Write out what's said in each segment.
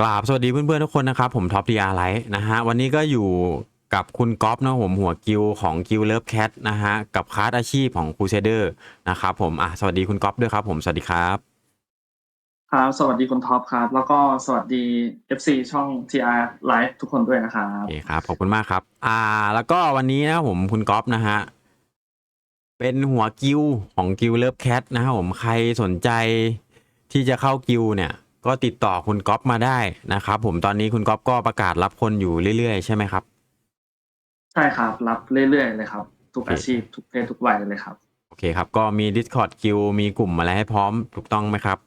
กราบสวัสดีเพื่อนๆทุกคนนะครับ ผมท็อปดีอาร์ไลท์นะฮะวันนี้ก็อยู่กับคุณก๊อฟนะผมหัวกิวของกิวเลิฟแคทนะฮะกับคลาสอาชีพของครูเซเดอร์นะครับผมอะสวัสดีคุณก๊อฟด้วยครับ ผมสวัสดีครับครับสวัสดีคุณท็อปครับ แล้วก็สวัสดี FC ช่อง TR Live ทุกคนด้วยนะครับโอเคครับขอบคุณมากครับ อ่า แล้วก็วันนี้นะครับผมคุณก๊อฟนะฮะเป็นหัวกิวของกิวเลิฟแคทนะครับผมใครสนใจที่จะเข้ากิวเนี่ย ก็ติดต่อคุณก๊อฟมาได้นะครับ ผมตอนนี้คุณก๊อฟก็ประกาศรับคนอยู่เรื่อยๆ ใช่ไหมครับ ใช่ครับ รับเรื่อยๆเลยครับ ทุกโอเคอาชีพทุกเพศทุกวัยเลยครับ โอเคครับ ก็มี Discord กิวมีกลุ่มอะไรให้พร้อมถูกต้องไหมครับ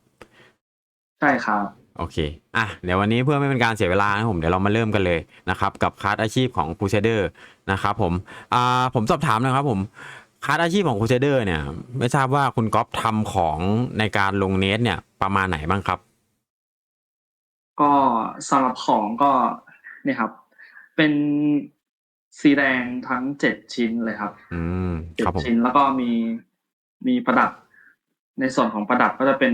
ใช่ครับโอเค อะ เดี๋ยววันนี้เพื่อไม่เป็นการเสียเวลานะครับผม เดี๋ยวเรามาเริ่มกันเลยนะครับ กับคลาสอาชีพของ Crusader นะครับผม อ่า ผมสอบถามนะครับผมคลาสอาชีพของ Crusader เนี่ย ไม่ทราบว่าคุณก๊อฟทำของในการลงเนสเนี่ยประมาณไหนบ้างครับ ก็สำหรับของก็เนี่ยครับ เป็นสีแดงทั้งเจ็ดชิ้นเลยครับ อืมเจ็ครัดบผมชิ้นแล้วก็มีมีประดับ ในส่วนของประดับก็จะเป็น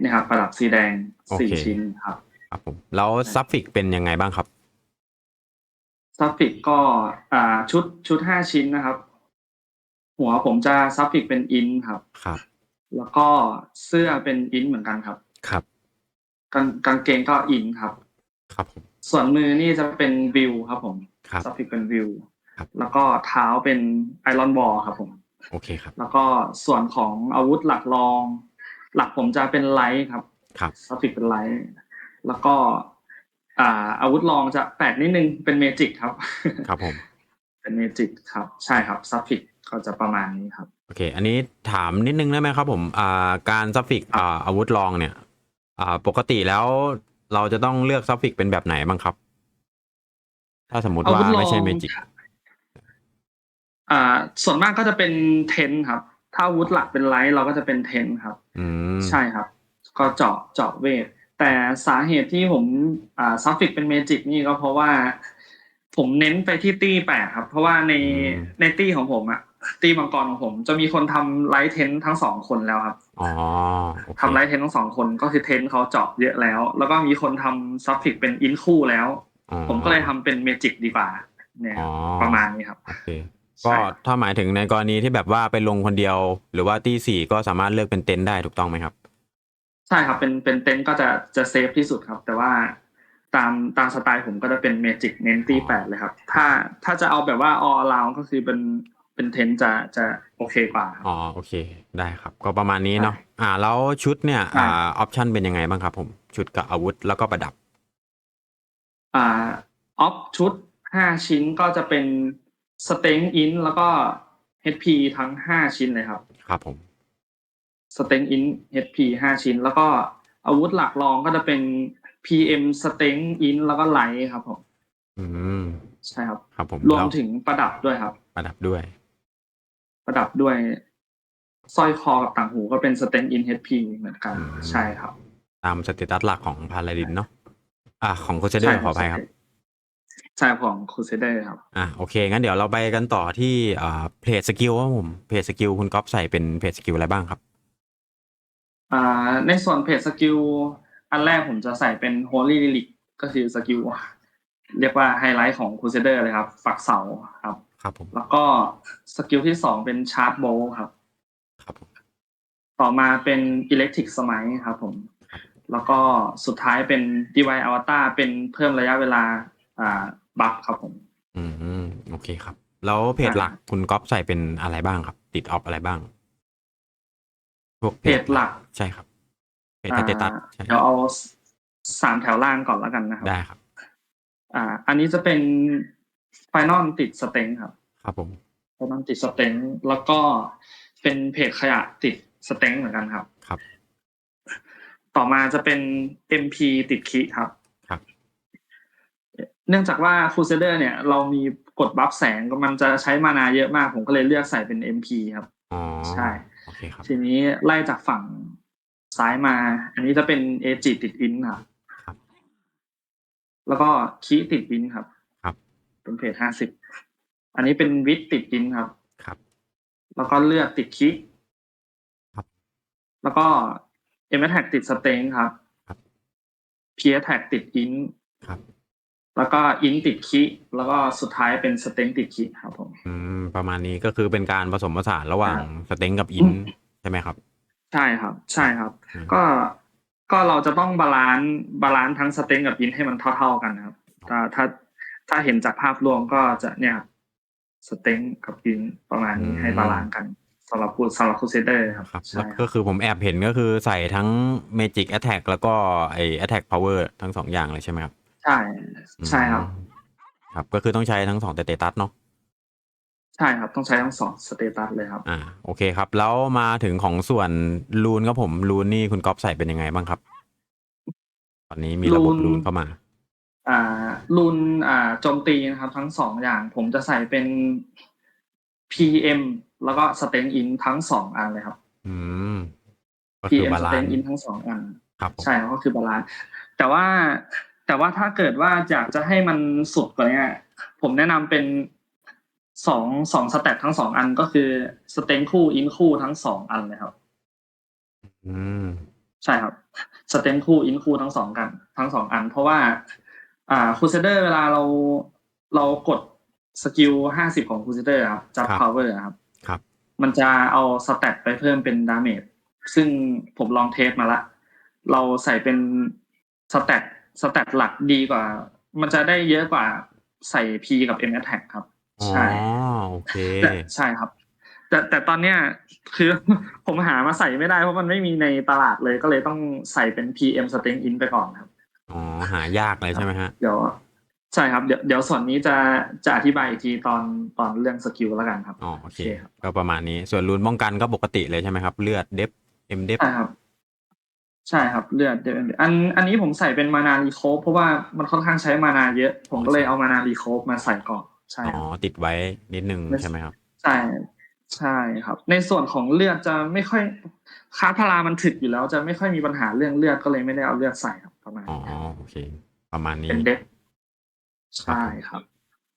เนี่ยครับประดับสีแดงสี่ชิ้นครับครับผมแล้วซัฟฟิกเป็นยังไงบ้างครับ ซัฟฟิกก็อ่าชุดชุดห้าชิ้นนะครับ หัวผมจะซัฟฟิกเป็นอินครับ ครับ แล้วก็เสื้อเป็นอินเหมือนกันครับ ครับ กางกางเกงก็อินครับ ครับผม ส่วนมือนี่จะเป็นวิวครับผมครับซัฟฟิกเป็นวิวครับ แล้วก็เท้าเป็นไอรอนบอลครับผม โอเคครับ แล้วก็ส่วนของอาวุธหลักรอง หลักผมจะเป็นไลท์ครับครับซัฟฟิกเป็นไลท์แล้วก็ อ่า อาวุธรองจะแปลกนิดนึงเป็นเมจิกครับ ครับผม เป็นเมจิกครับ ใช่ครับซัฟฟิกก็จะประมาณนี้ครับโอเค อันนี้ถามนิดนึงได้ไหมครับผม อ่า การซัฟฟิกอ่าอาวุธรองเนี่ย อ่าปกติแล้วเราจะต้องเลือกซัฟฟิกเป็นแบบไหนบ้างครับ ถ้าสมมติอาว่าวุธรองไม่ใช่เมจิกอ่า ส่วนมากก็จะเป็นเทนครับ ถ้าอาวุธหลักเป็นไลท์เราก็จะเป็นเทนครับ อืมใช่ครับ ก็เจาะเจาะเวท แต่สาเหตุที่ผมอ่าซัฟฟิกเป็นเมจิกนี่ก็เพราะว่า ผมเน้นไปที่ตี้แปดครับ เพราะว่าในในตี้ของผมอะ ตี้มังกรของผม จะมีคนทำไลท์เทนทั้งสองคนแล้วครับอ๋อโอเคทำไลท์เทนทั้งสองคนก็คือเทนเขาเจาะเยอะแล้ว แล้วก็มีคนทำซัฟฟิกเป็นอินคู่แล้วอ๋อผมก็เลยทำเป็นเมจิกดีกว่าเนี่ยอ๋อประมาณนี้ครับโอเคใช่ก็ถ้าหมายถึงในกรณีที่แบบว่าไปลงคนเดียว หรือว่าตีสี่ก็สามารถเลือกเป็นเต็นท์ได้ถูกต้องไหมครับ ใช่ครับเป็นเป็นเต็นท์ก็จะจะเซฟที่สุดครับ แต่ว่าตามตามสไตล์ผมก็จะเป็นเมจิกเน้นตีแปดเลยครับ ถ้าถ้าจะเอาแบบว่าออลาวก็คือเป็น เป็นเทนท์จะจะโอเคกว่าครับอ๋อโอเคได้ครับ ก็ประมาณนี้เนาะอ่าแล้วชุดเนี่ยใช่อ่าออปชันเป็นยังไงบ้างครับผมชุดกับอาวุธแล้วก็ประดับ อ่าออฟชุดห้าชิ้นก็จะเป็นสเต็งอินแล้วก็ HP ทั้งห้าชิ้นเลยครับ ครับผมสเต็งอิน HP ห้าชิ้น แล้วก็อาวุธหลักรองก็จะเป็น PM สเต็งอินแล้วก็ไลท์ครับผมอืมใช่ครับ ครับผมรวมแล้ถึงประดับด้วยครับ ประดับด้วย ประดับด้วยสร้อยคอกับต่างหูก็เป็นสเต็งอิน HP เหมือนกันอืมใช่ครับ ตามสเตตัสหลักของพาลาดินเนาะอ่าของโคชเดอร์ขออภัยครับใช่ของคูเซเดอร์ครับ อะโอเค งั้นเดี๋ยวเราไปกันต่อที่อ่าเพจสกิลครับผมเพจสกิลคุณก๊อฟใส่เป็นเพจสกิลอะไรบ้างครับ อ่า ในส่วนเพจสกิลอันแรกผมจะใส่เป็น Holy Relic ก็คือสกิลเรียกว่าไฮไลท์ของ Crusader เลยครับ ฝักเสาครับ ครับผม แล้วก็สกิลที่สองเป็นชาร์ b โบครับ ครับผมต่อมาเป็น Electric Smite ครับผม แล้วก็สุดท้ายเป็น Divine Avatar เป็นเพิ่มระยะเวลา อ่าบัฟครับผม อืมโอเคครับ แล้วเพจหลักคุณก๊อฟใส่เป็นอะไรบ้างครับ ติดออฟอะไรบ้างพวกเพจหลัก ใช่ครับเพจสเตตัสใช่เดี๋ยวเอาสามแถวล่างก่อนแล้วกันนะครับ ได้ครับ อ่า อันนี้จะเป็น Final ติดสเต็งครับ ครับผมไฟนอลติดสเต็งแล้วก็เป็นเพจขยะติดสเต็งเหมือนกันครับ ครับ ต่อมาจะเป็น MP ติดคิครับ ครับ เนื่องจากว่า Crusader เนี่ย เรามีกดบัฟแสงก็มันจะใช้มานาเยอะมาก ผมก็เลยเลือกใส่เป็น MP ครับอ๋อใช่โอเคครับ ทีนี้ไล่จากฝั่งซ้ายมา อันนี้จะเป็นเอจิติดอินครับ ครับ แล้วก็คีติดอินครับครับ เป็นเพจห้าสิบอันนี้เป็นวิทติดอินครับ ครับ แล้วก็เลือกติดคิกครับ แล้วก็เอ็มแท็กติดสเต็งครับครับเพียแท็กติดอินครับ แล้วก็อินติดคิแล้วก็สุดท้ายเป็นสเต็งติดคิครับผมอืมประมาณนี้ก็คือเป็นการผสมผสานระหว่างสเต็งกับอินใช่ไหมครับ ใช่ครับ ใช่ครับอืมก็ก็เราจะต้องบาลานซ์บาลานซ์ทั้งสเต็งกับอินให้มันเท่า ๆกันนะครับ ถ้าถ้า ถ้าเห็นจากภาพรวมก็จะเนี่ยสเต็งกับอินประมาณนี้ให้บาลานซ์กันสำหรับคูสำหรับคูเซเดอร์ครับครับใช่แล้วคก็รับคือผมแอบเห็นก็คือใส่ทั้ง Magic Attack แล้วก็ไอ Attack Power ทั้งสองอย่างเลยใช่ไหมครับ ใช่ ใช่ครับอืมครับก็คือต้องใช้ทั้งสองเตตัสเนาะใช่ครับ ต้องใช้ทั้งสองสเตตัสเลยครับ อ่าโอเคครับ แล้วมาถึงของส่วนรูนครับผมรูนนี่คุณก๊อฟใส่เป็นยังไงบ้างครับ ตอนนี้มีระบบรูนรูนเข้ามาอ่า รุนอ่าโจมตีนะครับ ทั้งสองอย่าง ผมจะใส่เป็น PM แล้วก็สเต็งอินทั้งสองอันเลยครับ อืมก็คือ PM บาสลาเต็นงซ์อินทั้งสองอัน ครับผมใช่ครับก็คือบาลานซ์แต่ว่าแต่ว่าถ้าเกิดว่าอยากจะให้มันสุดกว่านี้ผมแนะนำเป็นสองสองสเต็ปทั้งสองอันก็คือสเต็งคู่อินคู่ทั้งสองอันเลยครับ อืม ใช่ครับสเต็มคู่อินคู่ทั้งสองกัน ทั้งสองอัน เพราะว่า อ่าคูเซเดอร์เวลาเราเรากดสกิลห้าสิบของคูเซเดอร์ครับจับพาวเวอร์ครับครับ มันจะเอาสแตทไปเพิ่มเป็นดาเมจซึ่งผมลองเทสมาละ เราใส่เป็นสแตทสแตทหลักดีกว่า มันจะได้เยอะกว่าใส่ P กับ M Attack ครับอ๋อใช่โอเคแต่ใช่ครับ แต่แต่ตอนเนี้ยคือผมหามาใส่ไม่ได้เพราะมันไม่มีในตลาดเลยก็เลยต้องใส่เป็น PM String In ไปก่อนครับ อ๋อหายากเลยใช่ไหมฮะ เดี๋ยวใช่ครับเดี๋ยวเดี๋ยวส่วนนี้จะจะอธิบายอีกทีตอนตอนเรื่องสกิลแล้วกันครับอ๋อโอเคโอเคครับก็ประมาณนี้ส่วนรูนป้องกันก็ปกติเลยใช่ไหมครับ เลือดเดฟเอ็มเดฟใช่ครับใช่ครับเลือดเดี๋ยวอันอันนี้ผมใส่เป็นมานารีโคฟเพราะว่ามันค่อนข้างใช้มานาเยอะ ผมก็เลยเอามานารีโคฟมาใส่ก่อนใช่อ๋คอรับติดไว้นิดนึงไม่ใช่ไหมครับใช่ใช่ครับ ในส่วนของเลือดจะไม่ค่อยคาร์ดพารามันถึกอยู่แล้ว จะไม่ค่อยมีปัญหาเรื่องเลือดก็เลยไม่ได้เอาเลือดใส่ครับ ประมาณอ๋อนี้ครับโอเค ประมาณนี้เป็นเด็กใช่ครับ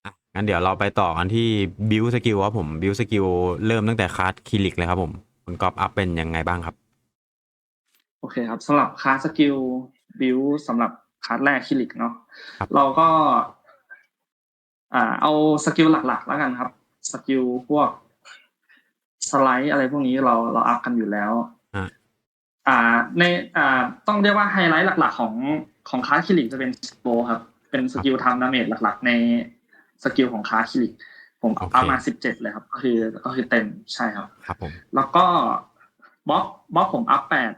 อะงั้นเดี๋ยวเราไปต่อกันที่บิวสกิลครับผมบิวสกิลเริ่มตั้งแต่คลาสคิลิกเลยครับผมคุณกอฟอัพเป็นยังไงบ้างครับ โอเคครับสำหรับคลาสสกิลบิวสำหรับคลาสแรกคิลิกเนาะครับเราก็ อ่า เอาสกิลหลักๆ แล้วกันครับ สกิลพวกสไลด์อะไรพวกนี้เราเราอัพกันอยู่แล้ว อะอ่าในอ่าต้องเรียกว่าไฮไลท์หลัก ๆ ของของคลาสคิลิกจะเป็นโบครับ เป็นสกิลทำดาเมจหลัก ๆ ในสกิลของคลาสคิลิกผมอัพมาสิบเจ็ดเลยครับ ก็คือก็คือเต็มใช่ครับครับผมแล้วก็บล็อกบล็อกผมอัพแปด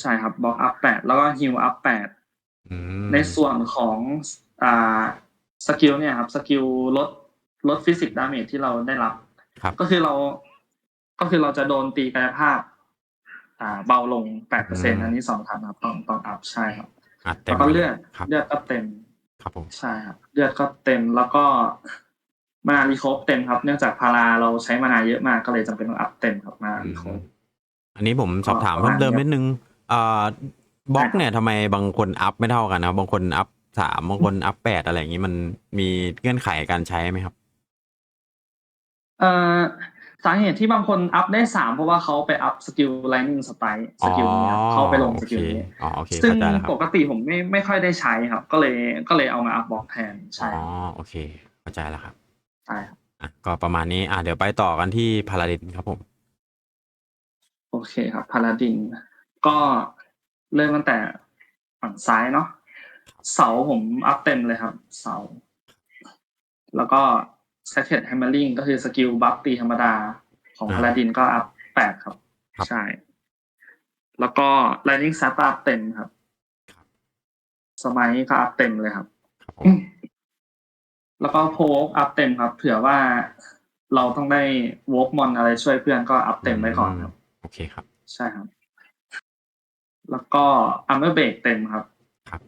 ใช่ครับบล็อกอัพแปดแล้วก็ฮิวอัพแปดอืมในส่วนของอ่าสกิลเนี่ยครับสกิลลดลดฟิสิกส์ดาเมจที่เราได้รับครับก็คือเรา ก็คือเราจะโดนตีกายภาพ อ่าเบาลงแปดเปอร์เซ็นอันนี้สำคัญครับต้องต้องอัพใช่ครับอัดเต็แล้มวก็เลือดครับเลือดก็เต็มครับผมใช่ครับเลือดก็เต็มแล้วก็มานารีโคฟเต็มครับ เนื่องจากพาราเราใช้มานาเยอะมากก็เลยจำเป็นต้องอัพเต็มครับมานารีโคฟอันนี้ผมสอบถามประเพิ่มาณมเติมนี้นิดนึงเอ่อบล็อกได้ครับเนี่ยทำไมบางคนอัพไม่เท่ากันนะครับบางคนอัพสามบางคนอัพแปดอะไรอย่างนี้มันมีเงื่อนไขการใช้ไหมครับเอ่อ สาเหตุที่บางคนอัพได้สามเพราะว่าเขาไปอัพสกิลไลนิ่งสไตล์สกิลนี้ครับเขาไปลงสกิลนี้อ๋อโอเคซึ่งเข้าใจแล้วครัปบกติผมไม่ไม่ค่อยได้ใช้ครับ ก็เลยก็เลยเอามาอัพบล็อกแทนใช่อ๋อโอเคเข้าใจแล้วครับใช่ครับอะก็ประมาณนี้อะเดี๋ยวไปต่อกันที่พาราดินครับผม โอเคครับพาราดินก็เริ่มตั้งแต่ฝั่งซ้ายเนาะเสาผมอัพเต็มเลยครับ เสา แล้วก็ Sacred Hammering ก็คือสกิลบัฟตีธรรมดาของอ่าพาราดินก็อัพแปดครับครับ ใช่ แล้วก็ Lightning s a t อัพเต็มครับครับสมัยก็อัพเต็มเลยครับครับผมแล้วก็โพกอัพเต็มครับ เผื่อว่าเราต้องได้วอล์กมอนอะไรช่วยเพื่อนก็อัพเต็มไว้ก่อนครับ โอเคครับ ใช่ครับ แล้วก็อัมเบอร์เบรกเต็มครับ ครับ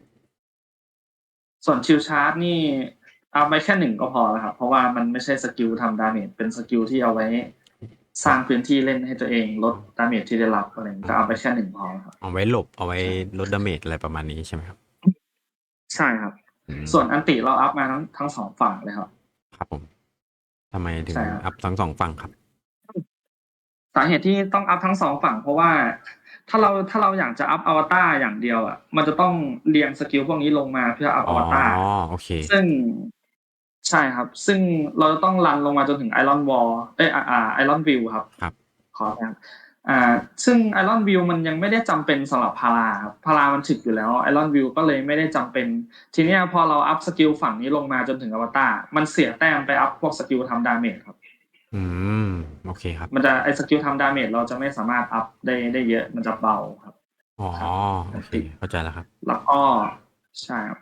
ส่วนชิลชาร์จนี่เอาไปแค่หนึ่งก็พอแล้วครับ เพราะว่ามันไม่ใช่สกิลทำดาเมจเป็นสกิลที่เอาไว้ สร้างพื้นที่เล่นให้ตัวเองลดดาเมจที่ได้รับอะไรอย่างเงี้ยก็เอาไปแค่หนึ่งพอครับ เอาไว้หลบเอาไว้ลดดาเมจอะไรประมาณนี้ใช่ไหมครับ ใช่ครับอืมส่วนอันติเราอัพมาทั้งทั้งสองฝั่งเลยครับ ครับผมทำไมถึงใช่ครับอัพทั้งสองฝั่งครับสาเหตุที่ต้องอัพทั้งสองฝั่ง เพราะว่าถ้าเราถ้าเราอยากจะอัพอวตารอย่างเดียวอะมันจะต้องเรียงสกิลพวกนี้ลงมาเพื่ออัพออ๋อวตารโอเค ซึ่ง ใช่ครับ ซึ่งเราจะต้องรันลงมาจนถึงไอรอนวอลเอ้ยอ่าอ่าไอรอนวิวครับ ครับ ขออภัยครับอ่า ซึ่งไอรอนวิวมันยังไม่ได้จำเป็นสำหรับพาราครับพารามันถึกอยู่แล้วไอรอนวิวก็เลยไม่ได้จำเป็น ทีเนี้ยพอเราอัพสกิลฝั่งนี้ลงมาจนถึงอวตารมันเสียแต้มไปอัพพวกสกิลทำดาเมจครับ อืม โอเคครับ มันจะไอสกิลทำดาเมจเราจะไม่สามารถอัพได้ได้เยอะมันจะเบาครับ อ๋อครับโอเค เข้าใจแล้วครับ แล้วก็ใช่ครับ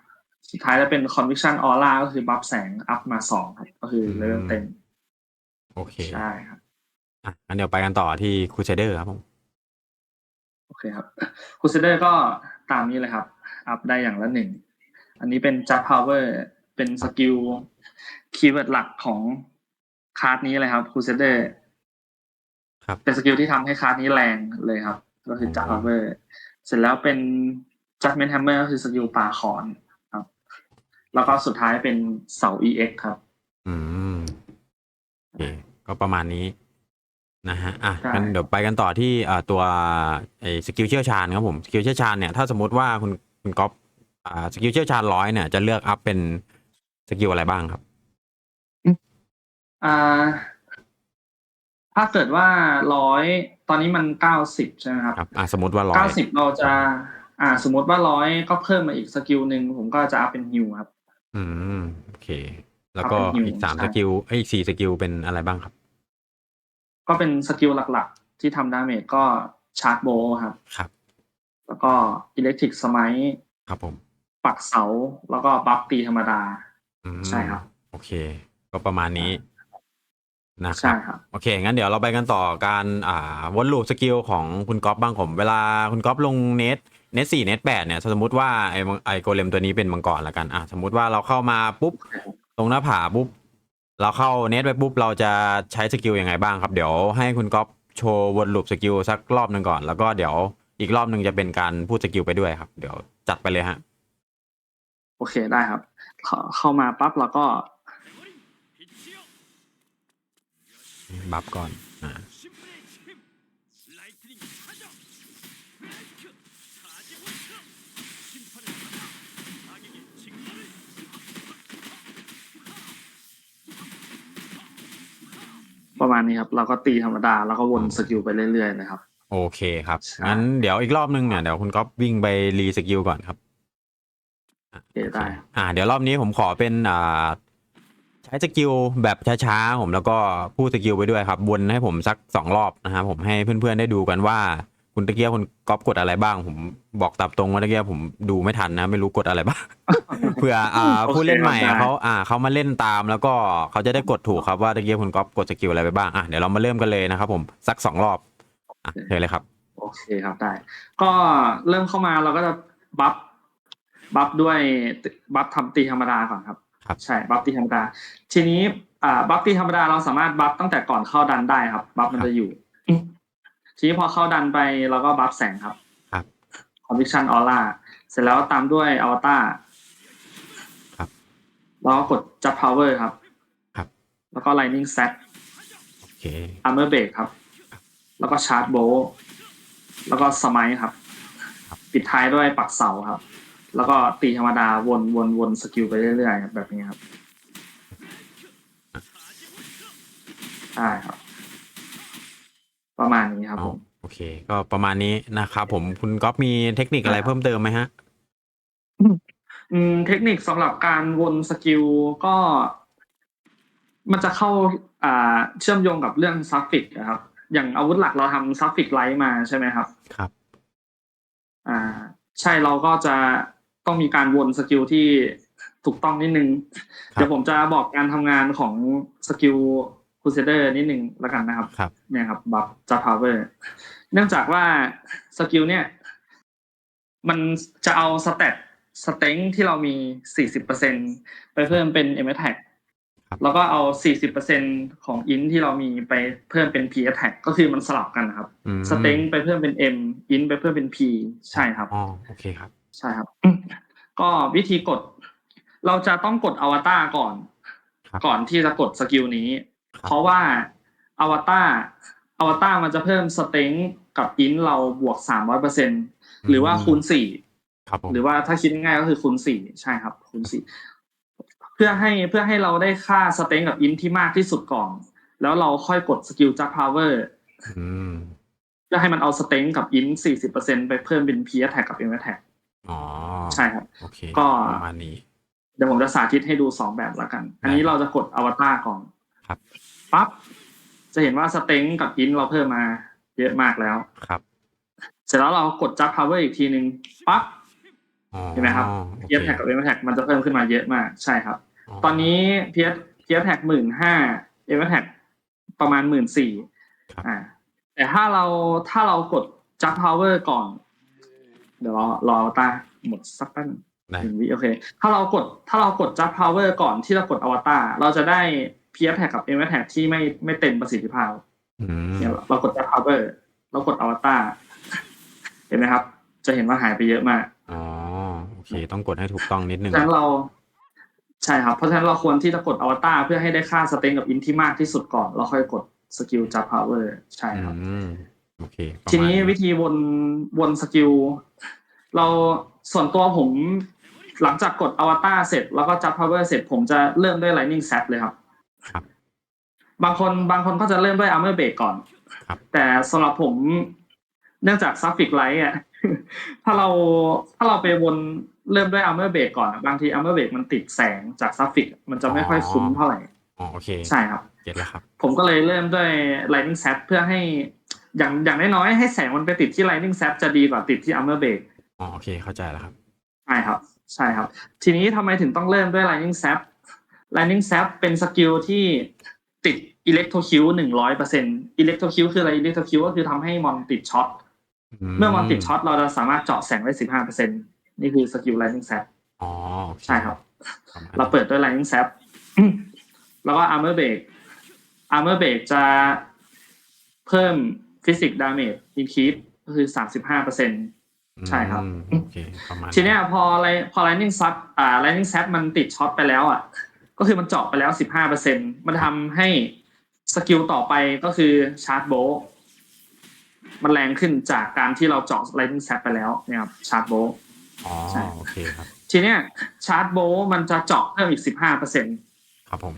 สุดท้ายจะเป็น conviction aura ก็คือบัฟแสงอัพมาสองครับก็คือเลเวลเต็มโอเคใช่ครับอะงั้นเดี๋ยวไปกันต่อที่คูเซเดอร์ครับผมโอเคครับคูเซเดอร์ก็ตามนี้เลยครับ อัพได้อย่างละหนึ่ง อันนี้เป็นจั p พาวเวอร์เป็นสกิลคีย์เวิร์ดหลักของคาร์ดนี้เลยครับคูเซเดอร์ครับเป็นสกิลที่ทำให้คาร์ดนี้แรงเลยครับ ก็คือจั p พาวเวอร์เสร็จแล้วเป็น judgment hammer ก็คือสกิลป่าขอนครับ แล้วก็สุดท้ายเป็นเสา ex ครับ อืมโอเคก็ประมาณนี้นะฮะ อะใช่ งั้นเดี๋ยวไปกันต่อที่อ่าตัวไอ้สกิลเชี่ยวชาญครับผม สกิลเชี่ยวชาญเนี่ย ถ้าสมมติว่าคุณคุณก๊อฟอ่า สกิลเชี่ยวชาญร้อยเนี่ย จะเลือกอัพเป็นสกิลอะไรบ้างครับ อ่า ถ้าเกิดว่าร้อยตอนนี้มันเก้าสิบใช่ไหมครับ ครับ อ่าสมมติว่าร้อย เก้าสิบเราจะ อ่า สมมติว่าร้อยก็เพิ่มมาอีกสกิลหนึ่งผมก็จะอัพเป็นฮิวครับ อืม โอเค แล้วก็ครับเป็นอีกสามใช่สกิลเอ้ยอีกสี่สกิลเป็นอะไรบ้างครับ ก็เป็นสกิลหลักๆ ที่ทำดาเมจก็ชาร์จโบว์ครับ ครับ แล้วก็อิเล็กทริกสมัยครับผม ปักเสาแล้วก็บัฟตีธรรมดาอืมใช่ครับ โอเค ก็ประมาณนี้นะคใช่รับครับโอเค งั้นเดี๋ยวเราไปกันต่อการอ่าวนลูปสกิลของคุณก๊อฟบ้างผม เวลาคุณก๊อฟลงเน็ต เน็ตสี่เน็ตแปดเนี่ย สมมติว่าไอ้มังไอ้โกเลมตัวนี้เป็นมังกรละกันอะสมมติว่าเราเข้ามาปุ๊บ ตรงหน้าผาปุ๊บ เราเข้าเน็ตไปปุ๊บ เราจะใช้สกิลยังไงบ้างครับ เดี๋ยวให้คุณก๊อฟโชว์วนลูปสกิลสักรอบหนึ่งก่อน แล้วก็เดี๋ยวอีกรอบหนึ่งจะเป็นการพูดสกิลไปด้วยครับ เดี๋ยวจัดไปเลยฮะ โอเคได้ครับ เข้าเข้ามาปั๊บแล้วก็ บัฟก่อน อ่า ประมาณนี้ครับ เราก็ตีธรรมดาแล้วก็วนสกิลไปเรื่อยๆนะครับ โอเคครับใช่งั้นเดี๋ยวอีกรอบนึงเนี่ยเดี๋ยวคุณก๊อฟวิ่งไปรีสกิลก่อนครับอะโอเคได้อ่า เดี๋ยวรอบนี้ผมขอเป็นอ่าใช้สกิลแบบช้าๆผมแล้วก็พูดสกิลไปด้วยครับวนให้ผมสักสองรอบนะครับผมให้เพื่อนๆได้ดูกันว่า คุณตะเกียบคุณก๊อฟกดอะไรบ้าง ผมบอกตับตรงว่าตะเกียบผมดูไม่ทันนะ ไม่รู้กดอะไรบ้างเผื่ออ่าโอเคผู้เล่นใหม่ครับได้อะเขาอ่าเขามาเล่นตามแล้วก็เขาจะได้กดถูกครับว่าตะเกียบคุณก๊อฟกดสกิลอะไรไปบ้างอะเดี๋ยวเรามาเริ่มกันเลยนะครับผมสักสองรอบอะเชิญเลยครับ โอเคครับได้ ก็เริ่มเข้ามาเราก็จะบัฟบัฟด้วยบัฟทำตีธรรมดาก่อนครับครับใช่บัฟตีธรรมดา ทีนี้อ่าบัฟตีธรรมดาเราสามารถบัฟตั้งแต่ก่อนเข้าดันได้ครับ บัฟมันจะอยู่ ทีนี้พอเข้าดันไปเราก็บัฟแสงครับ ครับ conviction aura เสร็จแล้วตามด้วยอวตารครับแล้วก็กด just power ครับ ครับ แล้วก็ lightning set โอเค armor break ครับ แล้วก็ชาร์จโบว์แล้วก็สมัยครับครับ ปิดท้ายด้วยปักเสาครับ แล้วก็ตีธรรมดาวนวนวนสกิลไปเรื่อยๆครับแบบนี้ครับใช่ครับ ประมาณนี้ครับอ๋ผอมโอเค ก็ประมาณนี้นะครับผมคุณก๊อฟมีเทคนิคอะไรครับเพิ่มเติมไหมฮะอืมเทคนิคสำหรับการวนสกิลก็ มันจะเข้าอ่าเชื่อมโยงกับเรื่องซัฟฟิกนะครับ อย่างอาวุธหลักเราทำซัฟฟิกไลท์มาใช่ไหมครับ ครับ อ่า ใช่เราก็จะต้องมีการวนสกิลที่ถูกต้องนิดนึงครับเดี๋ยวผมจะบอกการทำงานของสกิล คูเซเดอร์นิดนึงแล้วกันนะครับครับเนี่ยครับบัฟจับพาวเวอร์เนื่องจากว่าสกิลเนี่ย มันจะเอาสเตตสเต็งที่เรามี40%ไปเพิ่มเป็น m a t t a c ครับแล้วก็เอา40%ของอินที่เรามีไปเพิ่มเป็น p attack ก็คือมันสลับกันนะครับอืมสเต็งไปเพิ่มเป็น M อินไปเพิ่มเป็น P ใช่ครับอ๋อโอเคครับ ใช่ครับ ก็วิธีกด เราจะต้องกดอวตารก่อนครับก่อนที่จะกดสกิลนี้ครับ เพราะว่าอวตารอวตารมันจะเพิ่มสเต็งกับอินเราบวกสามร้อยเปอร์เซ็นหรือว่าคูณสี่ครับผมหรือว่าถ้าคิดง่ายๆก็คือคูณสี่ใช่ครับ คูณสี่เพื่อให้เพื่อให้เราได้ค่าสเต็งกับอินที่มากที่สุดก่อนแล้วเราค่อยกดสกิลจักพาวเวอร์อืมเพื่อให้มันเอาสเต็งกับอินสี่สิบเปอร์เซ็นไปเพิ่มเป็นพีแท็กกับเอ็มแท็กอ๋อใช่ครับโอเคก็ประมาณนี้เดี๋ยวผมจะสาธิตให้ดูสองแบบแล้วกัน อันนี้เราจะกดอวตารก่อนครับ ปั๊บจะเห็นว่าสเต็งกับอินเราเพิ่มมาเยอะมากแล้วครับ เสร็จแล้วเรากดจักพาวเวอร์อีกทีหนึ่งปั๊บอ๋อเห็นไหมครับโอพีแท็กกับเอ็มแท็กมันจะเพิ่มขึ้นมาเยอะมากใช่ครับอ๋อตอนนี้เพียเพียแท็กหมื่นห้าเอเวอร์แท็กประมาณหมื่นสี่ครับอ่า แต่ถ้าเราถ้าเรากดจั c พาวเวอร์ก่อน เดี๋ยวรอรอตาหมดสักแป๊บหนึ่งได้หนึ่งวิโอเค ถ้าเรากดถ้าเรากดจั c พาวเวอร์ก่อนที่เรากดอวตารเราจะได้ เพียแท็กกับเอเวอร์แท็กที่ไม่ไม่เต็มประสิทธิภาพอืมเนี่ยเรากดจั c พาวเวอร์เรากดอวตารเห็นไหมครับ จะเห็นว่าหายไปเยอะมากอ๋อโอเค ต้องกดให้ถูกต้องนิดนึงเพราะฉะนั้นเราใช่ครับ เพราะฉะนั้นเราควรที่จะกดอวตารเพื่อให้ได้ค่าสเต็งกับอินที่มากที่สุดก่อน แล้วค่อยกดสกิลจับพาวเวอร์ใช่ครับอืมโอเคประมาณทีนี้วิธีวนวนสกิลเราส่วนตัวผมหลังจากกดอวตารเสร็จแล้วก็จับพาวเวอร์เสร็จผมจะเริ่มด้วย Lightning Zap เลยครับ ครับ บางคนบางคนก็จะเริ่มด้วย Armor Break ก่อนครับแต่สำหรับผมเนื่องจากซัฟฟิกไลท์อะถ้าเราถ้าเราไปวนเริ่มด้วย Armor Break ก่อนอะบางที Armor Break มันติดแสงจากซัฟฟิกมันจะไม่ค่อยคุ้มเท่าไหร่อ๋อโอเคใช่ครับเก็ตแล้วครับ ผมก็เลยเริ่มด้วย Lightning Zap เพื่อให้อย่างอย่างน้อยๆให้แสงมันไปติดที่ Lightning Zap จะดีกว่าติดที่ Armor Break อ๋อโอเคเข้าใจแล้วครับ ใช่ครับ ใช่ครับ ทีนี้ทำไมถึงต้องเริ่มด้วย Lightning Zap Lightning Zap เป็นสกิลที่ติด Electro Q หนึ่งร้อยเปอร์เซ็นต์ Electro Q คืออะไร Electro Q ก็คือทำให้มอนติดช็อตเมื่อมอนติดช็อตเราจะสามารถเจาะแสงได้สิบห้าเปอร์เซ็นต์นี่คือสกิล Lightning Zap อ๋อโอเใช่ครับประมาณเราเปิดด้วย Lightning Zap แล้วก็ Armor Break Armor Break จะเพิ่ม Physics Damage Increase ก็คือสามสิบห้าเปอร์เซ็นต์ใช่ครับอืมโอเคประมาณทีเนี้ยพออะไรพอ Lightning Zap อ่า Lightning Zap มันติดช็อตไปแล้วอะ ก็คือมันเจาะไปแล้วสิบห้าเปอร์เซ็นมันทำให้สกิลต่อไปก็คือชาร์จโบมันแรงขึ้นจากการที่เราเจาะ Lightning Zap ไปแล้วเนี่ยครับชาร์จโบอ๋อใช่โอเคครับ ทีเนี้ยชาร์จโบมันจะเจาะเพิ่มอีกสิบห้าเปอร์เซ็นครับผม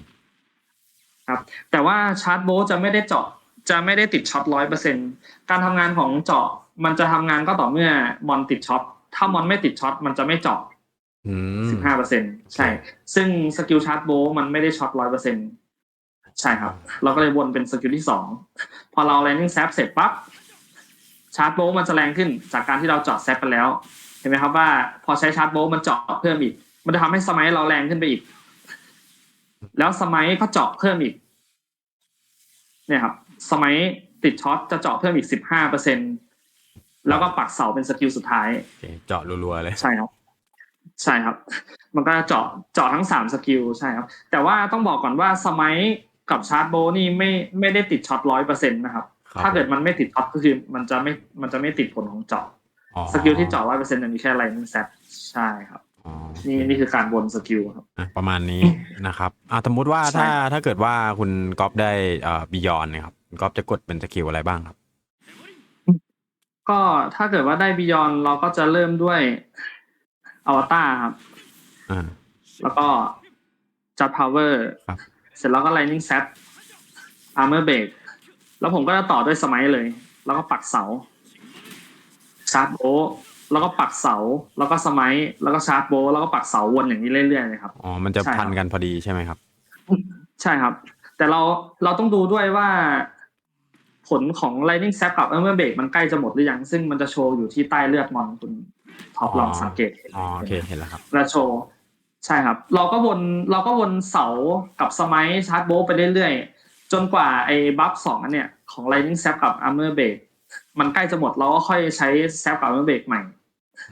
ครับ แต่ว่าชาร์จโบจะไม่ได้เจาะจะไม่ได้ติดช็อตร้อยเปอร์เซ็นการทำงานของเจาะมันจะทำงานก็ต่อเมื่อมอนติดช็อตถ้ามอนไม่ติดช็อตมันจะไม่เจาะอืม สิบห้าเปอร์เซ็นใช่ ซึ่งสกิลชาร์จโบมันไม่ได้ช็อตร้อยเปอร์เซ็นใช่ครับ เราก็เลยวนเป็นสกิลที่สองพอเราแลนดิ้งแซปเสร็จปั๊บชาร์จโบมันจะแรงขึ้นจากการที่เราเจาะแซปไปแล้ว เห็นไหมครับว่าพอใช้ชาร์จโบมันเจาะเพิ่มอีก มันจะทำให้สมัยเราแรงขึ้นไปอีก แล้วสมัยก็เจาะเพิ่มอีก เนี่ยครับ สมัยติดช็อตจะเจาะเพิ่มอีกสิบห้าเปอร์เซ็นแล้วก็ปักเสาเป็นสกิลสุดท้ายโอเคเจาะรัวๆเลยใช่ครับ ใช่ครับ มันก็เจาะเจาะทั้งสามสกิลใช่ครับ แต่ว่าต้องบอกก่อนว่าสมัยกับชาร์จโบนี่ไม่ไม่ได้ติดช็อตร้อยเปอร์เซ็นต์นะครับครับ ถ้าเกิดมันไม่ติดช็อตก็คือมันจะไม่มันจะไม่ติดผลของเจาะอ๋อสกิลที่เจาะร้อยเปอร์เซ็นต์มีแค่ไลนิ่งแซใช่ครับอ๋อนี่นี่คือการวนสกิลครับอะประมาณนี้นะครับอ่าสมมุติว่าใช่ถ้าถ้าเกิดว่าคุณก๊อฟได้เอ่อบิยอนเนี่ยครับคุณก๊อฟจะกดเป็นสกิลอะไรบ้างครับ ก็ถ้าเกิดว่าได้บิยอนเราก็จะเริ่มด้วย อวตารครับ อ่า แล้วก็จัดพาวเวอร์ครับ เสร็จแล้วก็ Lightning Zap Armor Break แล้วผมก็จะต่อด้วยสมัยเลย แล้วก็ปักเสา ชาร์จโบะแล้วก็ปักเสา แล้วก็สมัย แล้วก็ชาร์จโบะแล้วก็ปักเสาวนอย่างนี้เรื่อยๆเลยครับ อ๋อ มันจะใช่ครับ พันกันพอดีใช่ไหมครับ ใช่ครับ แต่เราเราต้องดูด้วยว่า ผลของ Lightning Zap กับ Armor Break มันใกล้จะหมดหรือยัง ซึ่งมันจะโชว์อยู่ที่ใต้เลือดมอนคุณ ท็อปอ๋อลองสังเกตอ๋อโอเคเห็นแล้วครับและโชว์ใช่ครับ เราก็วนเราก็วนเสากับสมัยชาร์จโบว์ไปเรื่อยๆ จนกว่าไอ้บัฟสองอันเนี้ยของ Lightning Zap กับ Armor Break มันใกล้จะหมดเราก็ค่อยใช้ Zap กับ Armor Break ใหม่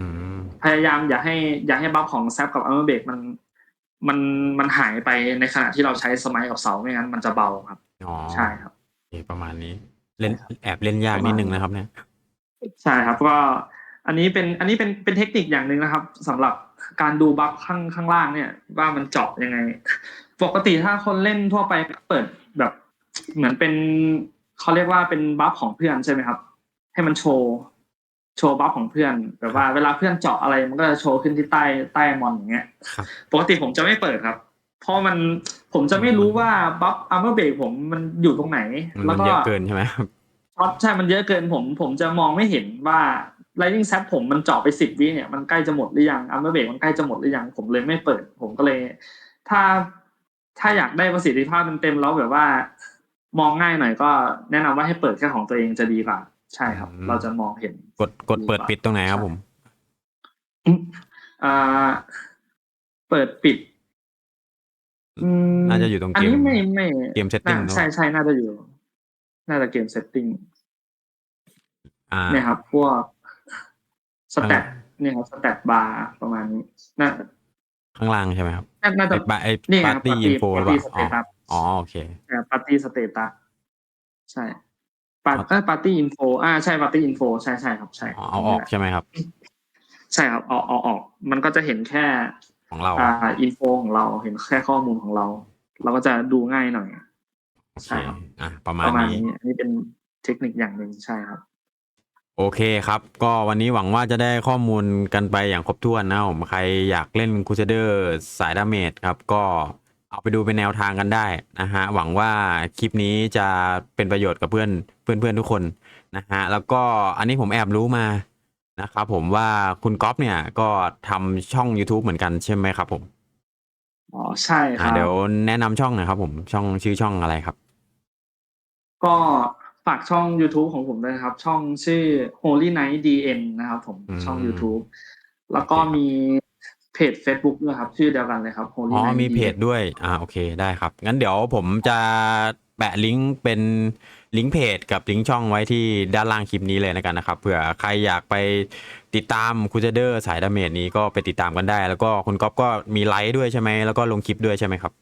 อืมพยายามอย่าให้อย่าให้บัฟของ Zap กับ Armor Break มันมันมันหายไปในขณะที่เราใช้สมัยกับเสาไม่งั้นมันจะเบาครับอ๋อใช่ครับโอเคประมาณนี้ เล่นแอบเล่นยากนิดนึงนะครับเนี่ยใช่ครับก็ อันนี้เป็นอันนี้เป็นเป็นเทคนิคอย่างหนึ่งนะครับสำหรับการดูบัฟข้างข้างล่างเนี่ย ว่ามันเจาะยังไง ปกติถ้าคนเล่นทั่วไปก็เปิดแบบ เหมือนเป็นเขาเรียกว่าเป็นบัฟของเพื่อนใช่ไหมครับ ให้มันโชว์โชว์บัฟของเพื่อนแบบว่าเวลาเพื่อนเจาะอะไรมันก็จะโชว์ขึ้นที่ใต้ใต้มอนอย่างเงี้ยครับปกติผมจะไม่เปิดครับ เพราะมันผมจะไม่รู้ว่าบัฟอัมเบอร์เบรกผมมันอยู่ตรงไหนมันแล้วมันก็เยอะเกินใช่ไหมครับช็อตใช่มันเยอะเกินผม ผมจะมองไม่เห็นว่า Lightning Zap ผมมันเจาะไปสิบวิเนี่ยมันใกล้จะหมดหรือยังอัมเบอร์เบรกมันใกล้จะหมดหรือยังผมเลยไม่เปิด ผมก็เลย ถ้าถ้าอยากได้ประสิทธิภาพเต็มๆแล้วแบบว่า มองง่ายหน่อยก็แนะนำว่าให้เปิดแค่ของตัวเองจะดีกว่า ใช่ครับอืมเราจะมองเห็น กดกดเปิดปิดตรงไหนครับผมอืมอ่าเปิดปิดอืมน่าจะอยู่ตรงอันเกมนี้ไม่ไม่เกม setting น่าเนอะใช่ใช่น่าจะอยู่ น่าจะเกมเซตติ้งอ่าเนี่ยครับ พวก สแตทอ่าเนี่ยครับสแตทบาร์ประมาณนี้น่าข้างล่างใช่ไหมครับน่าน่าจะไอ้ปะไอ้นี่ไงปาร์ตี้อินโฟหรือเปปาล่าร์ตี้สเตตัสอ๋อโอเคปาร์ตี้สเตตัสใช่ปาร์ครับเออปาร์ตี้อินโฟอ่าใช่ปาร์ตี้อินโฟใช่ใช่ครับใช่อ๋อเอาออกใช่ไหมครับ ใช่ครับเอาเอาออก มันก็จะเห็นแค่ของเราอ่าอินโฟของเราเห็นแค่ข้อมูลของเรา เราก็จะดูง่ายหน่อยโอเคใช่ครับอะประมาปณระมาณนี้นี้อันนี้เป็นเทคนิคอย่างหนึ่งใช่ครับ โอเคครับ ก็วันนี้หวังว่าจะได้ข้อมูลกันไปอย่างครบถ้วนนะผมใครอยากเล่นคูเซเดอร์สายดาเมจครับ ก็เอาไปดูเป็นแนวทางกันได้นะฮะ หวังว่าคลิปนี้จะเป็นประโยชน์กับเพื่อนเพื่อนเพื่อนๆทุกคนนะฮะ แล้วก็อันนี้ผมแอบรู้มานะครับผมว่าคุณก๊อฟเนี่ยก็ทำช่อง YouTube เหมือนกันใช่ไหมครับผม อ๋อใช่คอ่ารับ เดี๋ยวแนะนำช่องหน่อยครับผมช่องชื่อช่องอะไรครับ ก็ ฝากช่อง YouTube ของผมด้วยนะครับ ช่องชื่อ Holy Night DN นะครับผมอืมช่อง YouTube แล้วก็มีเพจ Facebook ด้วยครับ ชื่อเดียวกันเลยครับ Holy อ๋อ Night มีเพจ DN ด้วย อ่าโอเคได้ครับ งั้นเดี๋ยวผมจะแปะลิงก์เป็นลิงก์เพจกับลิงก์ช่องไว้ที่ด้านล่างคลิปนี้เลยนะกันนะครับเผื่อใครอยากไปติดตามคูเจเดอร์สายดาเมจนี้ก็ไปติดตามกันได้ แล้วก็คุณก๊อฟก็มีไลฟ์ด้วยใช่ไหมแล้วก็ลงคลิปด้วยใช่ไหมครับ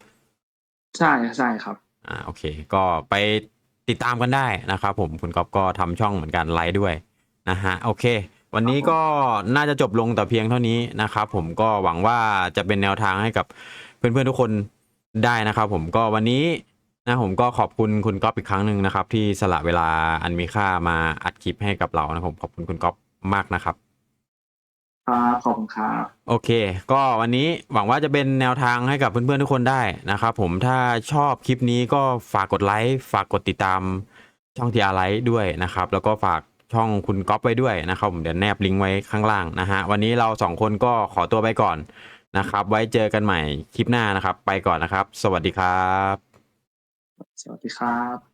ใช่ใช่ครับ อ่าโอเค ก็ไป ติดตามกันได้นะครับผมคุณก๊อฟก็ทำช่องเหมือนกันไลฟ์ด้วยนะฮะโอเค วันนี้ก็น่าจะจบลงแต่เพียงเท่านี้นะครับผมก็หวังว่าจะเป็นแนวทางให้กับเพื่อนๆทุกคนได้นะครับผมก็วันนี้นะผมก็ขอบคุณคุณก๊อฟอีกครั้งหนึ่งนะครับ ที่สละเวลาอันมีค่ามาอัดคลิปให้กับเรานะผมขอบคุณคุณก๊อฟมากนะครับ ครับขอบคุณครับ โอเค ก็วันนี้หวังว่าจะเป็นแนวทางให้กับเพื่อนๆทุกคนได้นะครับผมถ้าชอบคลิปนี้ก็ฝากกดไลค์ฝากกดติดตามช่องทีอาร์ไลท์ด้วยนะครับ แล้วก็ฝากช่องคุณก๊อฟไว้ด้วยนะครับผมเดี๋ยวแนบลิงก์ไว้ข้างล่างนะฮะวันนี้เราสองคนก็ขอตัวไปก่อนนะครับ ไว้เจอกันใหม่คลิปหน้านะครับ ไปก่อนนะครับ สวัสดีครับ สวัสดีครับ